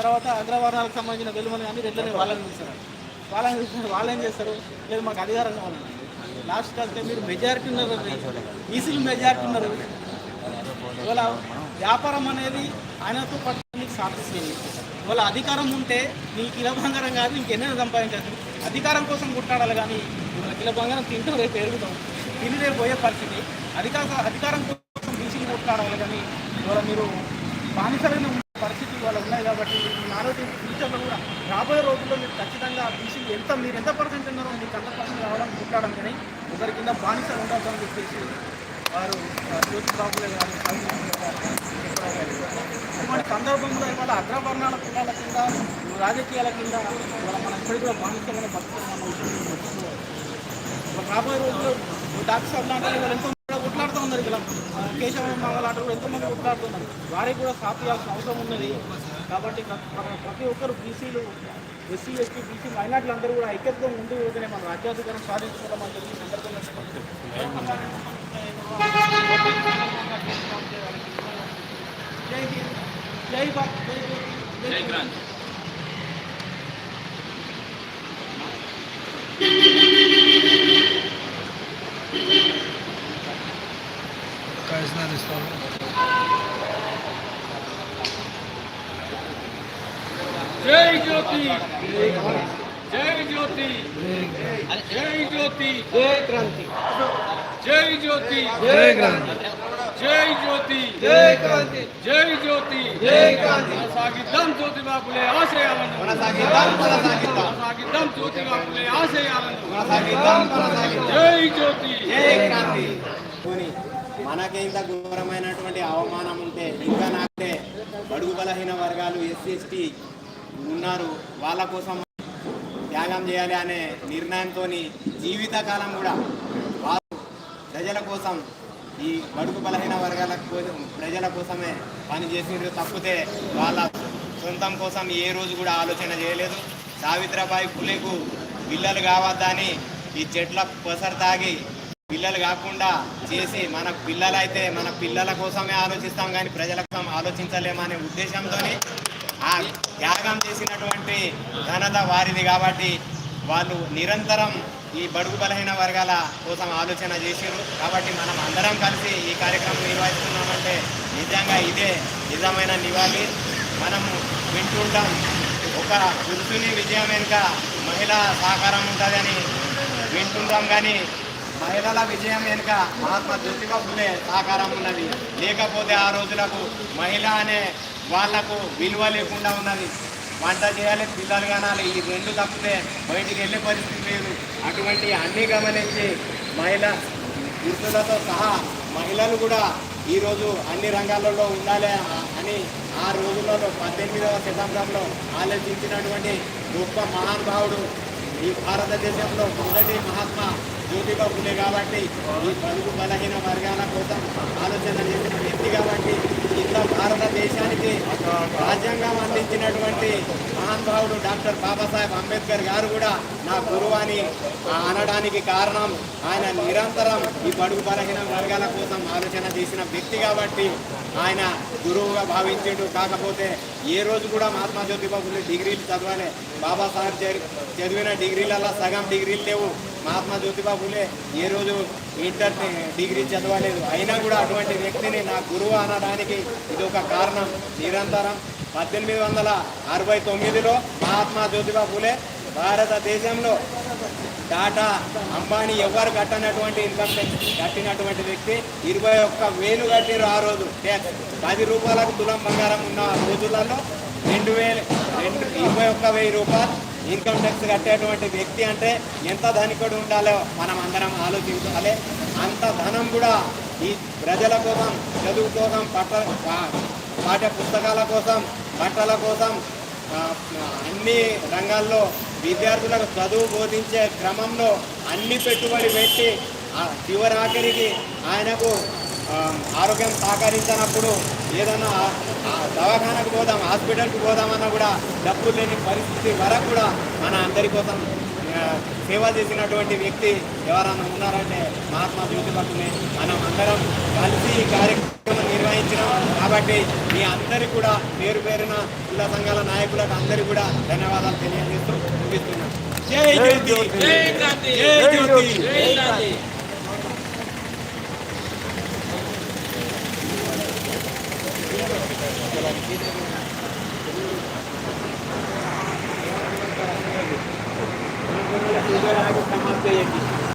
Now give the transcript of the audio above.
తర్వాత అగ్రవర్ణాలకు సంబంధించిన వెలుమని కానీ రెడ్లని వాళ్ళని చూస్తారు వాళ్ళని చూస్తారు వాళ్ళు ఏం చేస్తారు? లేదు మాకు అధికారం కావాలండి లాస్ట్ కలిస్తే మీరు మెజారిటీ ఉన్నారు. ఈసీలు మెజారిటీ ఉన్నారు. ఇవాళ వ్యాపారం అనేది ఆయనతో పాటు నీకు సాధిస్తుంది. ఇవాళ అధికారం ఉంటే నీ కిలో బంగారం కాదు ఇంకెన్నైనా సంపాదించాలి అధికారం కోసం కుట్టాడాలి కానీ ఇవాళ కిలో బంగారం తింటూ రేపు పెరుగుతాం. తిని రేపు పోయే పరిస్థితి. అధికార అధికారం కోసం బీసీలు కొట్లాడాలి కానీ ఇవాళ మీరు బానిసలైన ఉన్న పరిస్థితి ఇవాళ ఉన్నాయి కాబట్టి మీ ఆరోగ్యం ఫ్యూచర్లో కూడా రాబోయే రోజుల్లో మీరు ఖచ్చితంగా బీసీలు ఎంత మీరు ఎంత పర్సెంట్ ఉన్నారో మీకు అంత పర్సెంట్ రావడం కొట్లాడడం కానీ ఒకరి కింద బానిసలు ఉండొద్దని చెప్పేసి వారు జ్యోతి బాబులే గారు ఇటువంటి సందర్భంలో ఇవాళ అగ్రవర్ణాల పిల్లల కింద రాజకీయాల కింద ఇవాళ మనం ఇప్పటికి కూడా బానిసమైన బతుకుతున్న విషయం రాబోయే రోజుల్లో డాక్టర్ సాబ్ లాంటి వాళ్ళు ఎంతో కొట్లాడుతూ ఉన్నారు ఇక్కడ. కేశవ మంగళ లాంటి వాళ్ళు కొట్లాడుతున్నారు వారికి కూడా సాఫ్ చేయాల్సిన అవసరం ఉన్నది. కాబట్టి ప్రతి ఒక్కరు బీసీలు ఎస్సీ ఎస్టీ బీసీ మైనార్టీలు అందరూ కూడా ఐక్యతగా ముందు పోతేనే మన రాజ్యాధికారం సాధించుకోవడం అని చెప్పి సందర్భంగా జై హింద్. జై జై జ్యోతి, జై జ్యోతి! జై జ్యోతి! జై జ్యోతి! జై క్రాంతి! జై జ్యోతి! జై క్రాంతి! జై జ్యోతి! జై క్రాంతి! జై జ్యోతి! జై క్రాంతి! కొనసాగిద్దాం జ్యోతి బాపులే ఆశయాలను. కొనసాగిద్దాం కొనసాగిద్దాం! కొనసాగిద్దాం జ్యోతి బాపులే ఆశయాలను. కొనసాగిద్దాం కొనసాగిద్దాం! జై జ్యోతి! జై క్రాంతి! మనకే ఇంత ఘోరమైనటువంటి అవమానం ఉంటే ఇంకా నాకే బడుగు బలహీన వర్గాలు ఎస్సీ ఎస్టీ ఉన్నారు. వాళ్ళ కోసం త్యాగం చేయాలి అనే నిర్ణయంతో జీవితకాలం కూడా వారు ప్రజల కోసం ఈ బడుగు బలహీన వర్గాల కోసం ప్రజల కోసమే పని చేసిండ్రు. తప్పితే వాళ్ళ సొంతం కోసం ఏ రోజు కూడా ఆలోచన చేయలేదు. సావిత్రబాయి పులేకు పిల్లలు కావద్దని ఈ చెట్ల పొసరు తాగి పిల్లలు కాకుండా చేసి మన పిల్లలైతే మన పిల్లల కోసమే ఆలోచిస్తాం కానీ ప్రజల కోసం ఆలోచించలేమనే ఉద్దేశంతో ఆ త్యాగం చేసినటువంటి ఘనత వారిది కాబట్టి వాళ్ళు నిరంతరం ఈ బడుగు బలహీన వర్గాల కోసం ఆలోచన చేసారు కాబట్టి మనం అందరం కలిసి ఈ కార్యక్రమం నిర్వహిస్తున్నామంటే నిజంగా ఇదే నిజమైన నివాళి. మనము వింటుంటాం ఒక పురుషుని విజయం వెనుక మహిళ సహకారం ఉంటుందని వింటుంటాం కానీ మహిళల విజయం వెనుక మహాత్మా జ్యోతిబా ఫులే సహకారం ఉన్నది. లేకపోతే ఆ రోజులకు మహిళ అనే వాళ్ళకు విలువ లేకుండా ఉన్నది. వంట చేయాలి పిల్లలు కానాలి. ఈ రెండు తప్పితే బయటికి వెళ్ళే పరిస్థితి లేదు. అటువంటి అన్ని గమనించి మహిళ పురుషులతో సహా మహిళలు కూడా ఈరోజు అన్ని రంగాలలో ఉండాలి అని ఆ రోజులలో పద్దెనిమిదవ శతాబ్దంలో ఆలోచించినటువంటి గొప్ప మహానుభావుడు ఈ భారతదేశంలో మొదటి మహాత్మా జ్యోతిబా ఫులే కాబట్టి ఈ బడుగు బలహీన వర్గాల కోసం ఆలోచన చేసిన వ్యక్తి కాబట్టి ఇంత భారతదేశానికి రాజ్యాంగం అందించినటువంటి మహానుభావుడు డాక్టర్ బాబాసాహెబ్ అంబేద్కర్ గారు కూడా నా గురువు అని అనడానికి కారణం. ఆయన నిరంతరం ఈ బడుగు బలహీన వర్గాల కోసం ఆలోచన చేసిన వ్యక్తి కాబట్టి ఆయన గురువుగా భావించాడు. కాకపోతే ఏ రోజు కూడా మహాత్మా జ్యోతిబా డిగ్రీలు చదవాలి. బాబాసాహెబ్ చదివిన డిగ్రీలలో సగం డిగ్రీలు లేవు. మహాత్మా జ్యోతిబా ఫులే ఏ రోజు ఇంటర్ డిగ్రీ చదవలేదు. అయినా కూడా అటువంటి వ్యక్తిని నా గురువు అనడానికి ఇది ఒక కారణం. నిరంతరం పద్దెనిమిది వందల అరవై తొమ్మిదిలో మహాత్మా జ్యోతిబా ఫులే భారతదేశంలో టాటా అంబానీ ఎవరు కట్టనటువంటి ఇన్కమ్ ట్యాక్స్ కట్టినటువంటి వ్యక్తి ఇరవై ఒక్క వేలు కట్టిరు ఆ రోజు. ట్యాక్స్ పది రూపాయలకు తులం బంగారం ఉన్న రోజులలో రెండు వేలు రెండు ఇరవై ఒక్క వెయ్యి రూపాయలు ఇన్కమ్ ట్యాక్స్ కట్టేటువంటి వ్యక్తి అంటే ఎంత ధనికుడు ఉండాలో మనం అందరం ఆలోచించాలి. అంత ధనం కూడా ఈ ప్రజల కోసం చదువు కోసం పట్ట పా- పాఠ్య పుస్తకాల కోసం బట్టల కోసం అన్ని రంగాల్లో విద్యార్థులకు చదువు బోధించే క్రమంలో అన్ని పెట్టుబడి పెట్టి ఆ చివరాఖరికి ఆయనకు ఆరోగ్యం సహకరించినప్పుడు ఏదైనా దవాఖానకు పోదాం హాస్పిటల్కి పోదామన్నా కూడా డబ్బులు లేని పరిస్థితి వరకు కూడా మన అందరి కోసం సేవ చేసినటువంటి వ్యక్తి ఎవరైనా ఉన్నారంటే మహాత్మా ఫులే మనం అందరం కలిసి ఈ కార్యక్రమం నిర్వహించినాం కాబట్టి మీ అందరికీ కూడా పేరు పేరున కుల సంఘాల నాయకులకు అందరికీ కూడా ధన్యవాదాలు తెలియజేస్తూ ముగిస్తున్నాం. జై జ్యోతి! జై జ్యోతి! సమాప్తి